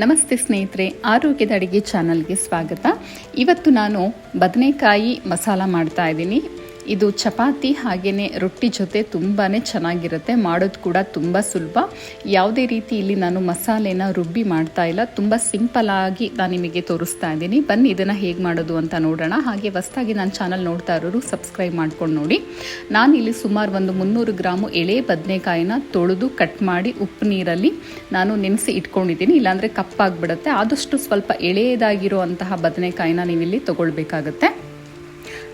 ನಮಸ್ತೆ ಸ್ನೇಹಿತರೆ ಆರೋಗ್ಯದ ಅಡಿಗೆ ಚಾನಲ್ಗೆ ಸ್ವಾಗತ. ಇವತ್ತು ನಾನು ಬದನೆಕಾಯಿ ಮಸಾಲ ಮಾಡ್ತಾ ಇದ್ದೀನಿ. ಇದು ಚಪಾತಿ ಹಾಗೆಯೇ ರೊಟ್ಟಿ ಜೊತೆ ತುಂಬಾ ಚೆನ್ನಾಗಿರುತ್ತೆ. ಮಾಡೋದು ಕೂಡ ತುಂಬ ಸುಲಭ. ಯಾವುದೇ ರೀತಿ ಇಲ್ಲಿ ನಾನು ಮಸಾಲೆನ ರುಬ್ಬಿ ಮಾಡ್ತಾ ಇಲ್ಲ. ತುಂಬ ಸಿಂಪಲ್ ಆಗಿ ನಾನು ನಿಮಗೆ ತೋರಿಸ್ತಾ ಇದ್ದೀನಿ. ಬನ್ನಿ ಇದನ್ನು ಹೇಗೆ ಮಾಡೋದು ಅಂತ ನೋಡೋಣ. ಹಾಗೆ ಹೊಸ್ದಾಗಿ ನಾನು ಚಾನಲ್ ನೋಡ್ತಾ ಇರೋರು ಸಬ್ಸ್ಕ್ರೈಬ್ ಮಾಡ್ಕೊಂಡು ನೋಡಿ. ನಾನು ಇಲ್ಲಿ ಸುಮಾರು ಒಂದು ಮುನ್ನೂರು ಗ್ರಾಮು ಎಳೆ ಬದನೆಕಾಯಿನ ತೊಳೆದು ಕಟ್ ಮಾಡಿ ಉಪ್ಪು ನೀರಲ್ಲಿ ನಾನು ನೆನೆಸಿ ಇಟ್ಕೊಂಡಿದ್ದೀನಿ. ಇಲ್ಲಾಂದರೆ ಕಪ್ಪಾಗಿಬಿಡುತ್ತೆ. ಆದಷ್ಟು ಸ್ವಲ್ಪ ಎಳೆಯದಾಗಿರುವಂತಹ ಬದನೆಕಾಯಿನ ನೀವಿಲ್ಲಿ ತಗೊಳ್ಬೇಕಾಗತ್ತೆ.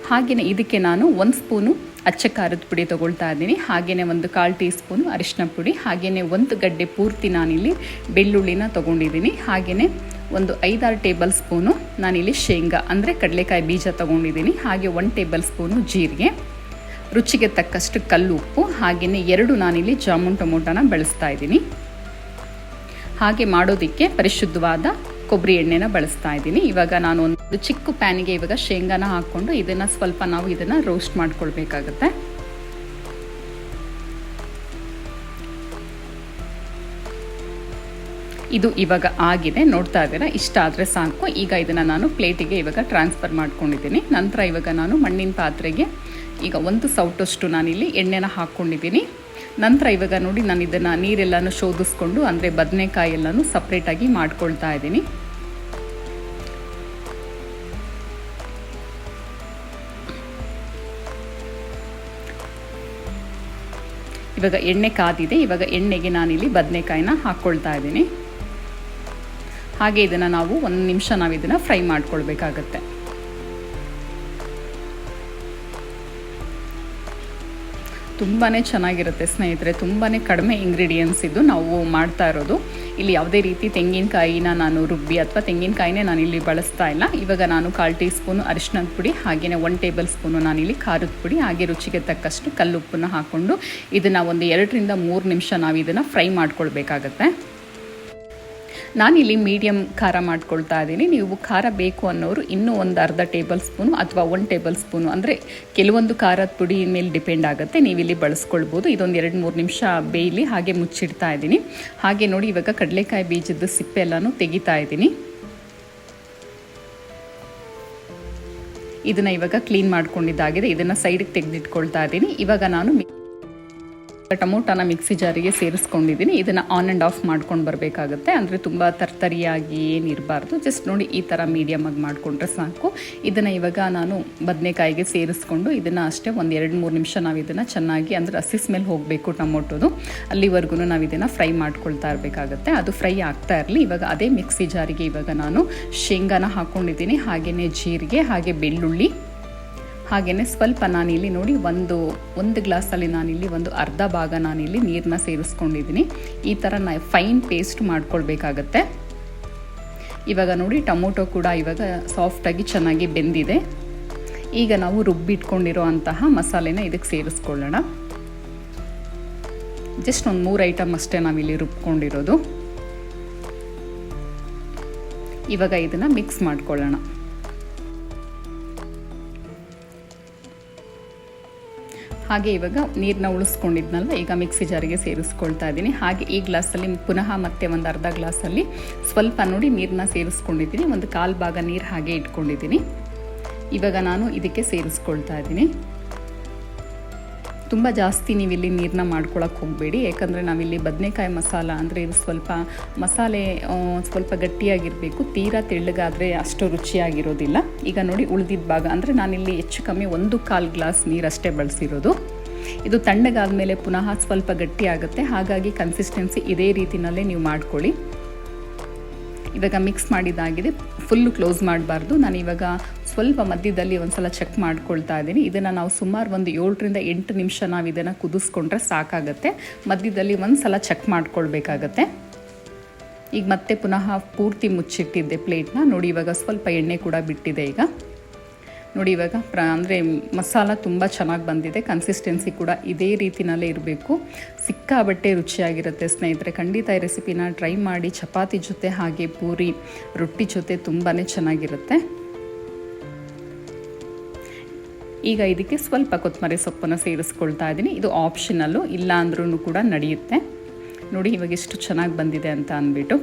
ಹಾಗೆಯೇ ಇದಕ್ಕೆ ನಾನು ಒಂದು ಸ್ಪೂನು ಅಚ್ಚ ಖಾರದ ಪುಡಿ ತೊಗೊಳ್ತಾ ಇದ್ದೀನಿ. ಹಾಗೆಯೇ ಒಂದು ಕಾಲು ಟೀ ಸ್ಪೂನು ಅರಿಶಿನ ಪುಡಿ ಹಾಗೆಯೇ ಒಂದು ಗಡ್ಡೆ ಪೂರ್ತಿ ನಾನಿಲ್ಲಿ ಬೆಳ್ಳುಳ್ಳಿನ ತೊಗೊಂಡಿದ್ದೀನಿ. ಹಾಗೆಯೇ ಒಂದು ಐದಾರು ಟೇಬಲ್ ಸ್ಪೂನು ನಾನಿಲ್ಲಿ ಶೇಂಗಾ, ಅಂದರೆ ಕಡಲೆಕಾಯಿ ಬೀಜ ತೊಗೊಂಡಿದ್ದೀನಿ. ಹಾಗೆ ಒನ್ ಟೇಬಲ್ ಸ್ಪೂನು ಜೀರಿಗೆ, ರುಚಿಗೆ ತಕ್ಕಷ್ಟು ಕಲ್ಲು ಉಪ್ಪು ಹಾಗೆಯೇ ಎರಡು ನಾನಿಲ್ಲಿ ಜಾಮೂನ್ ಟೊಮೊಟೊನ ಬಳಸ್ತಾ ಇದ್ದೀನಿ. ಹಾಗೆ ಮಾಡೋದಕ್ಕೆ ಪರಿಶುದ್ಧವಾದ ಕೊಬ್ಬರಿ ಎಣ್ಣೆನ ಬಳಸ್ತಾ ಇದ್ದೀನಿ. ಇವಾಗ ನಾನು ಒಂದು ಚಿಕ್ಕ ಪ್ಯಾನಿಗೆ ಇವಾಗ ಶೇಂಗಾನ ಹಾಕ್ಕೊಂಡು ಇದನ್ನು ಸ್ವಲ್ಪ ನಾವು ಇದನ್ನು ರೋಸ್ಟ್ ಮಾಡ್ಕೊಳ್ಬೇಕಾಗತ್ತೆ. ಇದು ಇವಾಗ ಆಗಿದೆ, ನೋಡ್ತಾ ಇದ್ದೀರಾ? ಇಷ್ಟ ಆದರೆ ಸಾಕು. ಈಗ ಇದನ್ನು ನಾನು ಪ್ಲೇಟಿಗೆ ಇವಾಗ ಟ್ರಾನ್ಸ್ಫರ್ ಮಾಡ್ಕೊಂಡಿದ್ದೀನಿ. ನಂತರ ಇವಾಗ ನಾನು ಮಣ್ಣಿನ ಪಾತ್ರೆಗೆ ಈಗ ಒಂದು ಸೌಟಷ್ಟು ನಾನಿಲ್ಲಿ ಎಣ್ಣೆನ ಹಾಕ್ಕೊಂಡಿದ್ದೀನಿ. ನಂತರ ಇವಾಗ ನೋಡಿ ನಾನು ಇದನ್ನು ನೀರೆಲ್ಲನೂ ಶೋಧಿಸ್ಕೊಂಡು, ಅಂದರೆ ಬದನೆಕಾಯಿ ಎಲ್ಲನೂ ಸಪ್ರೇಟಾಗಿ ಮಾಡ್ಕೊಳ್ತಾ ಇದ್ದೀನಿ. ಇವಾಗ ಎಣ್ಣೆ ಕಾದಿದೆ, ಇವಾಗ ಎಣ್ಣೆಗೆ ನಾನಿಲ್ಲಿ ಬದನೆಕಾಯಿನ ಹಾಕ್ಕೊಳ್ತಾ ಇದ್ದೀನಿ. ಹಾಗೆ ಇದನ್ನು ನಾವು ಒಂದು ನಿಮಿಷ ನಾವು ಇದನ್ನು ಫ್ರೈ ಮಾಡ್ಕೊಳ್ಬೇಕಾಗತ್ತೆ. ತುಂಬಾ ಚೆನ್ನಾಗಿರುತ್ತೆ ಸ್ನೇಹಿತರೆ ತುಂಬಾ ಕಡಿಮೆ ಇಂಗ್ರೀಡಿಯೆಂಟ್ಸ್ ಇದು ನಾವು ಮಾಡ್ತಾ ಇರೋದು. ಇಲ್ಲಿ ಯಾವುದೇ ರೀತಿ ತೆಂಗಿನಕಾಯಿನ ನಾನು ರುಬ್ಬಿ ಅಥವಾ ತೆಂಗಿನಕಾಯಿನೇ ನಾನು ಇಲ್ಲಿ ಬಳಸ್ತಾ ಇಲ್ಲ. ಇವಾಗ ನಾನು ಕಾಲು ಟೀ ಸ್ಪೂನು ಅರಿಶಿನದ ಪುಡಿ ಹಾಗೆಯೇ ಒನ್ ಟೇಬಲ್ ಸ್ಪೂನು ನಾನಿಲ್ಲಿ ಖಾರದ ಪುಡಿ, ಹಾಗೆ ರುಚಿಗೆ ತಕ್ಕಷ್ಟು ಕಲ್ಲುಪ್ಪನ್ನು ಹಾಕ್ಕೊಂಡು ಇದನ್ನು ಒಂದು ಎರಡರಿಂದ ಮೂರು ನಿಮಿಷ ನಾವು ಇದನ್ನು ಫ್ರೈ ಮಾಡ್ಕೊಳ್ಬೇಕಾಗತ್ತೆ. ನಾನಿಲ್ಲಿ ಮೀಡಿಯಂ ಖಾರ ಮಾಡ್ಕೊಳ್ತಾ ಇದ್ದೀನಿ. ನೀವು ಖಾರ ಬೇಕು ಅನ್ನೋರು ಇನ್ನೂ ಒಂದು ಅರ್ಧ ಟೇಬಲ್ ಸ್ಪೂನು ಅಥವಾ ಒಂದು ಟೇಬಲ್ ಸ್ಪೂನು ಅಂದರೆ ಕೆಲವೊಂದು ಖಾರದ ಪುಡಿ ಮೇಲೆ ಡಿಪೆಂಡ್ ಆಗುತ್ತೆ. ನೀವು ಇಲ್ಲಿ ಬಳಸ್ಕೊಳ್ಬೋದು. ಇದೊಂದು ಎರಡು ಮೂರು ನಿಮಿಷ ಬೇಯಲಿ ಹಾಗೆ ಮುಚ್ಚಿಡ್ತಾ ಇದ್ದೀನಿ. ಹಾಗೆ ನೋಡಿ ಇವಾಗ ಕಡಲೆಕಾಯಿ ಬೀಜದ ಸಿಪ್ಪೆ ಎಲ್ಲನೂ ತೆಗಿತಾ ಇದ್ದೀನಿ. ಇದನ್ನು ಇವಾಗ ಕ್ಲೀನ್ ಮಾಡ್ಕೊಂಡಿದ್ದಾಗಿದೆ. ಇದನ್ನು ಸೈಡಿಗೆ ತೆಗೆದಿಟ್ಕೊಳ್ತಾ ಇದ್ದೀನಿ. ಇವಾಗ ನಾನು ಟೊಮೊಟೊನ ಮಿಕ್ಸಿ ಜಾರಿಗೆ ಸೇರಿಸ್ಕೊಂಡಿದ್ದೀನಿ. ಇದನ್ನು ಆನ್ ಆ್ಯಂಡ್ ಆಫ್ ಮಾಡ್ಕೊಂಡು ಬರಬೇಕಾಗುತ್ತೆ. ಅಂದರೆ ತುಂಬ ತರ್ತರಿಯಾಗಿ ಏನಿರಬಾರ್ದು. ಜಸ್ಟ್ ನೋಡಿ ಈ ಥರ ಮೀಡಿಯಮಾಗಿ ಮಾಡಿಕೊಂಡ್ರೆ ಸಾಕು. ಇದನ್ನು ಇವಾಗ ನಾನು ಬದನೆಕಾಯಿಗೆ ಸೇರಿಸ್ಕೊಂಡು ಇದನ್ನು ಅಷ್ಟೇ ಒಂದು ಎರಡು ಮೂರು ನಿಮಿಷ ನಾವು ಇದನ್ನು ಚೆನ್ನಾಗಿ ಅಂದರೆ ಹಸಿ ಸ್ಮೆಲ್ ಹೋಗಬೇಕು ಟೊಮೊಟೊದು. ಅಲ್ಲಿವರೆಗೂ ನಾವು ಇದನ್ನು ಫ್ರೈ ಮಾಡ್ಕೊಳ್ತಾ ಇರಬೇಕಾಗುತ್ತೆ. ಅದು ಫ್ರೈ ಆಗ್ತಾ ಇರಲಿ. ಇವಾಗ ಅದೇ ಮಿಕ್ಸಿ ಜಾರಿಗೆ ಇವಾಗ ನಾನು ಶೇಂಗಾನ ಹಾಕ್ಕೊಂಡಿದ್ದೀನಿ ಹಾಗೆಯೇ ಜೀರಿಗೆ, ಹಾಗೆ ಬೆಳ್ಳುಳ್ಳಿ. ಹಾಗೆಯೇ ಸ್ವಲ್ಪ ನಾನಿಲ್ಲಿ ನೋಡಿ ಒಂದು ಒಂದು ಗ್ಲಾಸಲ್ಲಿ ನಾನಿಲ್ಲಿ ಒಂದು ಅರ್ಧ ಭಾಗ ನಾನಿಲ್ಲಿ ನೀರನ್ನ ಸೇರಿಸ್ಕೊಂಡಿದ್ದೀನಿ. ಈ ಥರ ನ ಫೈನ್ ಪೇಸ್ಟ್ ಮಾಡ್ಕೊಳ್ಬೇಕಾಗತ್ತೆ. ಇವಾಗ ನೋಡಿ ಟೊಮೊಟೊ ಕೂಡ ಇವಾಗ ಸಾಫ್ಟಾಗಿ ಚೆನ್ನಾಗಿ ಬೆಂದಿದೆ. ಈಗ ನಾವು ರುಬ್ಬಿಟ್ಕೊಂಡಿರೋ ಅಂತಹ ಮಸಾಲೆನ ಇದಕ್ಕೆ ಸೇರಿಸ್ಕೊಳ್ಳೋಣ. ಜಸ್ಟ್ ಒಂದು ಮೂರು ಐಟಮ್ ಅಷ್ಟೇ ನಾವಿಲ್ಲಿ ರುಬ್ಕೊಂಡಿರೋದು. ಇವಾಗ ಇದನ್ನು ಮಿಕ್ಸ್ ಮಾಡ್ಕೊಳ್ಳೋಣ. ಹಾಗೆ ಇವಾಗ ನೀರನ್ನ ಉಳಿಸ್ಕೊಂಡಿದ್ನಲ್ಲ ಈಗ ಮಿಕ್ಸಿ ಜಾರಿಗೆ ಸೇರಿಸ್ಕೊಳ್ತಾ ಇದ್ದೀನಿ. ಹಾಗೆ ಈ ಗ್ಲಾಸಲ್ಲಿ ಪುನಃ ಮತ್ತೆ ಒಂದು ಅರ್ಧ ಗ್ಲಾಸಲ್ಲಿ ಸ್ವಲ್ಪ ನೋಡಿ ನೀರನ್ನ ಸೇರಿಸ್ಕೊಂಡಿದ್ದೀನಿ. ಒಂದು ಕಾಲು ಭಾಗ ನೀರು ಹಾಗೆ ಇಟ್ಕೊಂಡಿದ್ದೀನಿ. ಇವಾಗ ನಾನು ಇದಕ್ಕೆ ಸೇರಿಸ್ಕೊಳ್ತಾ ಇದ್ದೀನಿ. ತುಂಬ ಜಾಸ್ತಿ ನೀವಿಲ್ಲಿ ನೀರನ್ನ ಮಾಡ್ಕೊಳಕ್ಕೆ ಹೋಗಬೇಡಿ. ಯಾಕಂದರೆ ನಾವಿಲ್ಲಿ ಬದನೆಕಾಯಿ ಮಸಾಲ ಅಂದರೆ ಇದು ಸ್ವಲ್ಪ ಮಸಾಲೆ ಸ್ವಲ್ಪ ಗಟ್ಟಿಯಾಗಿರಬೇಕು. ತೀರಾ ತೆಳ್ಳಗಾದರೆ ಅಷ್ಟು ರುಚಿಯಾಗಿರೋದಿಲ್ಲ. ಈಗ ನೋಡಿ ಉಳಿದಿದ್ದ ಭಾಗ. ಅಂದರೆ ನಾನಿಲ್ಲಿ ಹೆಚ್ಚು ಕಮ್ಮಿ ಒಂದು ಕಾಲು ಗ್ಲಾಸ್ ನೀರಷ್ಟೇ ಬಳಸಿರೋದು. ಇದು ತಣ್ಣಗಾದ ಮೇಲೆ ಪುನಃ ಸ್ವಲ್ಪ ಗಟ್ಟಿ ಆಗುತ್ತೆ. ಹಾಗಾಗಿ ಕನ್ಸಿಸ್ಟೆನ್ಸಿ ಇದೇ ರೀತಿಯಲ್ಲೇ ನೀವು ಮಾಡ್ಕೊಳ್ಳಿ. ಇವಾಗ ಮಿಕ್ಸ್ ಮಾಡಿದ್ದಾಗಿದೆ ಫುಲ್ಲು ಕ್ಲೋಸ್ ಮಾಡಬಾರ್ದು. ನಾನು ಇವಾಗ ಸ್ವಲ್ಪ ಮಧ್ಯದಲ್ಲಿ ಒಂದು ಸಲ ಚೆಕ್ ಮಾಡ್ಕೊಳ್ತಾ ಇದ್ದೀನಿ. ಇದನ್ನು ನಾವು ಸುಮಾರು ಒಂದು ಏಳರಿಂದ ಎಂಟು ನಿಮಿಷ ನಾವು ಇದನ್ನು ಕುದಿಸ್ಕೊಂಡ್ರೆ ಸಾಕಾಗುತ್ತೆ. ಮಧ್ಯದಲ್ಲಿ ಒಂದು ಸಲ ಚೆಕ್ ಮಾಡ್ಕೊಳ್ಬೇಕಾಗತ್ತೆ. ಈಗ ಮತ್ತೆ ಪುನಃ ಪೂರ್ತಿ ಮುಚ್ಚಿಟ್ಟಿದ್ದೆ ಪ್ಲೇಟ್ನ ನೋಡಿ ಇವಾಗ ಸ್ವಲ್ಪ ಎಣ್ಣೆ ಕೂಡ ಬಿಟ್ಟಿದೆ ಈಗ. ನೋಡಿ, ಇವಾಗ ಪ್ರ, ಅಂದರೆ ಮಸಾಲ ತುಂಬ ಚೆನ್ನಾಗಿ ಬಂದಿದೆ. ಕನ್ಸಿಸ್ಟೆನ್ಸಿ ಕೂಡ ಇದೇ ರೀತಿನಲ್ಲೇ ಇರಬೇಕು. ಸಿಕ್ಕಾಬಟ್ಟೆ ರುಚಿಯಾಗಿರುತ್ತೆ ಸ್ನೇಹಿತರೆ. ಖಂಡಿತ ಈ ರೆಸಿಪಿನ ಟ್ರೈ ಮಾಡಿ. ಚಪಾತಿ ಜೊತೆ ಹಾಗೆ ಪೂರಿ, ರೊಟ್ಟಿ ಜೊತೆ ತುಂಬಾ ಚೆನ್ನಾಗಿರುತ್ತೆ. ಈಗ ಇದಕ್ಕೆ ಸ್ವಲ್ಪ ಕೊತ್ತಂಬರಿ ಸೊಪ್ಪನ್ನು ಸೇರಿಸ್ಕೊಳ್ತಾ ಇದ್ದೀನಿ. ಇದು ಆಪ್ಷನಲ್ಲು ಇಲ್ಲ ಅಂದ್ರೂ ಕೂಡ ನಡೆಯುತ್ತೆ. ನೋಡಿ, ಇವಾಗ ಎಷ್ಟು ಚೆನ್ನಾಗಿ ಬಂದಿದೆ ಅಂತ ಅಂದ್ಬಿಟ್ಟು.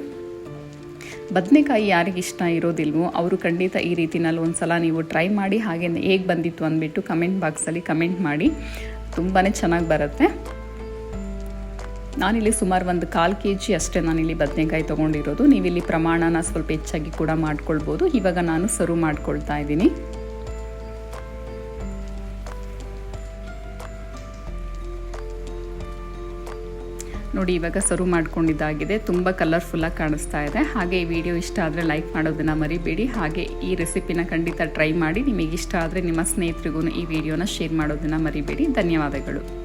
ಬದನೆಕಾಯಿ ಯಾರಿಗೆ ಇಷ್ಟ ಇರೋದಿಲ್ವೋ ಅವರು ಖಂಡಿತ ಈ ರೀತಿನಲ್ಲಿ ಒಂದು ಸಲ ನೀವು ಟ್ರೈ ಮಾಡಿ ಹಾಗೆ ಹೇಗೆ ಬಂದಿತ್ತು ಅಂದ್ಬಿಟ್ಟು ಕಮೆಂಟ್ ಬಾಕ್ಸಲ್ಲಿ ಕಮೆಂಟ್ ಮಾಡಿ. ತುಂಬಾ ಚೆನ್ನಾಗಿ ಬರುತ್ತೆ. ನಾನಿಲ್ಲಿ ಸುಮಾರು ಒಂದು ಕಾಲು ಕೆ ಜಿ ಅಷ್ಟೇ ನಾನಿಲ್ಲಿ ಬದನೆಕಾಯಿ ತೊಗೊಂಡಿರೋದು. ನೀವಿಲ್ಲಿ ಪ್ರಮಾಣನ ಸ್ವಲ್ಪ ಹೆಚ್ಚಾಗಿ ಕೂಡ ಮಾಡ್ಕೊಳ್ಬೋದು. ಇವಾಗ ನಾನು ಸರ್ವ್ ಮಾಡ್ಕೊಳ್ತಾ ಇದ್ದೀನಿ. ನೋಡಿ ಇವಾಗ ಸರ್ವ್ ಮಾಡ್ಕೊಂಡಿದ್ದಾಗಿದೆ. ತುಂಬ ಕಲರ್ಫುಲ್ಲಾಗಿ ಕಾಣಿಸ್ತಾ ಇದೆ. ಹಾಗೆ ಈ ವಿಡಿಯೋ ಇಷ್ಟ ಆದರೆ ಲೈಕ್ ಮಾಡೋದನ್ನು ಮರಿಬೇಡಿ. ಹಾಗೆ ಈ ರೆಸಿಪಿನ ಖಂಡಿತ ಟ್ರೈ ಮಾಡಿ. ನಿಮಗೆ ಇಷ್ಟ ಆದರೆ ನಿಮ್ಮ ಸ್ನೇಹಿತರಿಗೂ ಈ ವಿಡಿಯೋನ ಶೇರ್ ಮಾಡೋದನ್ನು ಮರಿಬೇಡಿ. ಧನ್ಯವಾದಗಳು.